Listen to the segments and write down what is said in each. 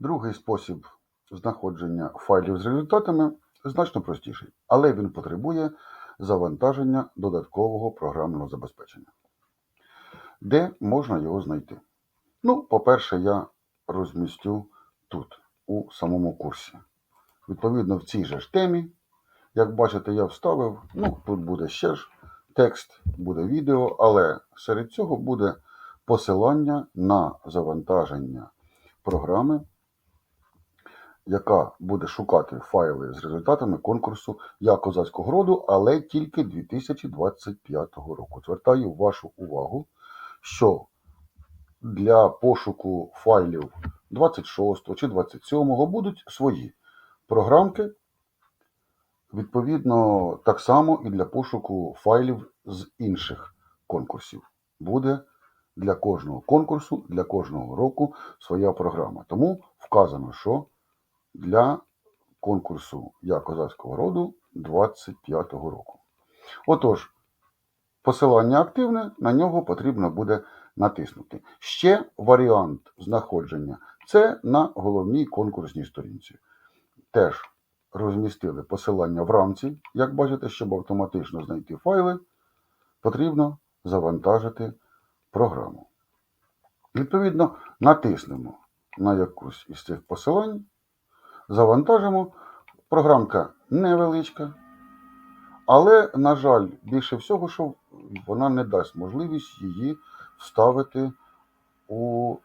Другий спосіб знаходження файлів з результатами значно простіший, але він потребує завантаження додаткового програмного забезпечення. Де можна його знайти? Ну, по-перше, я розмістю тут, у самому курсі. Відповідно, в цій же ж темі, як бачите, я вставив, ну, тут буде ще ж текст, буде відео, але серед цього буде посилання на завантаження програми, яка буде шукати файли з результатами конкурсу Я козацького роду, але тільки 2025 року. Звертаю вашу увагу, що для пошуку файлів 26 чи 27 будуть свої програмки. Відповідно, так само і для пошуку файлів з інших конкурсів. Буде для кожного конкурсу, для кожного року своя програма. Тому вказано, що для конкурсу Я козацького роду 25-го року. Отож, посилання активне, на нього потрібно буде натиснути. Ще варіант знаходження це на головній конкурсній сторінці. Теж розмістили посилання в рамці. Як бачите, щоб автоматично знайти файли, потрібно завантажити програму. Відповідно, натиснемо на якусь із цих посилань, завантажимо. Програмка невеличка, але, на жаль, більше всього, що вона не дасть можливість її вставити у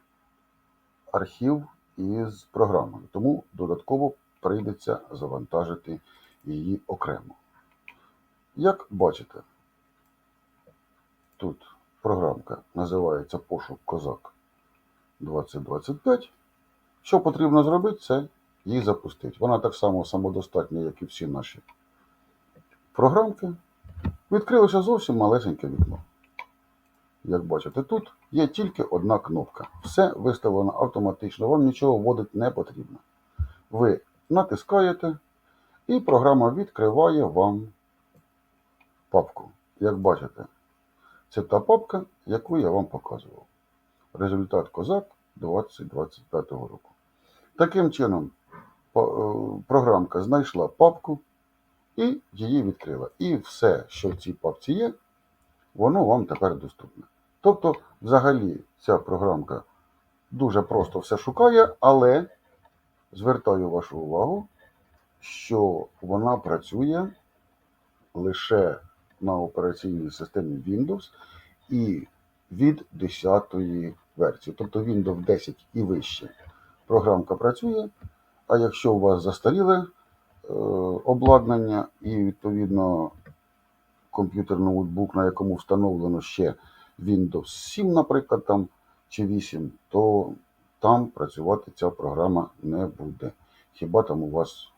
архів із програмою. Тому додатково прийдеться завантажити її окремо. Як бачите, тут програмка називається Пошук Козак 2025. Що потрібно зробити, це її запустити. Вона так само самодостатня, як і всі наші програмки. Відкрилося зовсім малесеньке вікно. Як бачите, тут є тільки одна кнопка. Все виставлено автоматично, вам нічого вводити не потрібно. Ви натискаєте, і програма відкриває вам папку. Як бачите, це та папка, яку я вам показував. Результат Козак 2025 року. Таким чином, програмка знайшла папку і її відкрила. І все, що в цій папці є, воно вам тепер доступне. Тобто, взагалі, ця програмка дуже просто все шукає, але звертаю вашу увагу, що вона працює лише на операційній системі Windows і від 10 версії, тобто Windows 10 і вище. Програмка працює, а якщо у вас застаріле е, обладнання і відповідно комп'ютер ноутбук, на якому встановлено ще Windows 7, наприклад, там, чи 8, то там працювати ця програма не буде. Хіба там у вас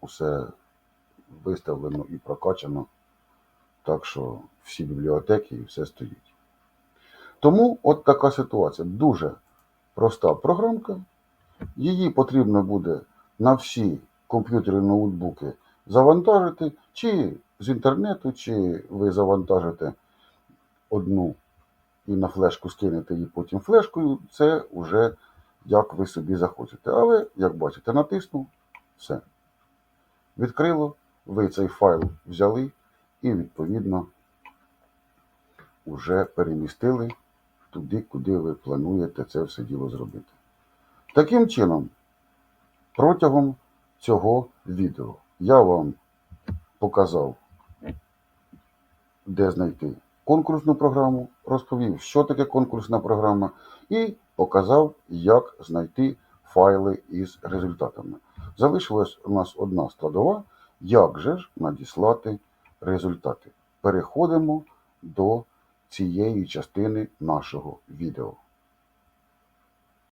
усе виставлено і прокачано, так що всі бібліотеки і все стоїть. Тому от така ситуація. Дуже проста програмка. Її потрібно буде на всі комп'ютери, ноутбуки завантажити, чи з інтернету, чи ви завантажите одну і на флешку скинете її потім флешкою. Це вже як ви собі захочете. Але, як бачите, натиснув, все. Відкрило, ви цей файл взяли і, відповідно, вже перемістили туди, куди ви плануєте це все діло зробити. Таким чином, протягом цього відео я вам показав, де знайти конкурсну програму, розповів, що таке конкурсна програма, і показав, як знайти файли із результатами. Залишилась у нас одна складова, як же ж надіслати результати. Переходимо до цієї частини нашого відео.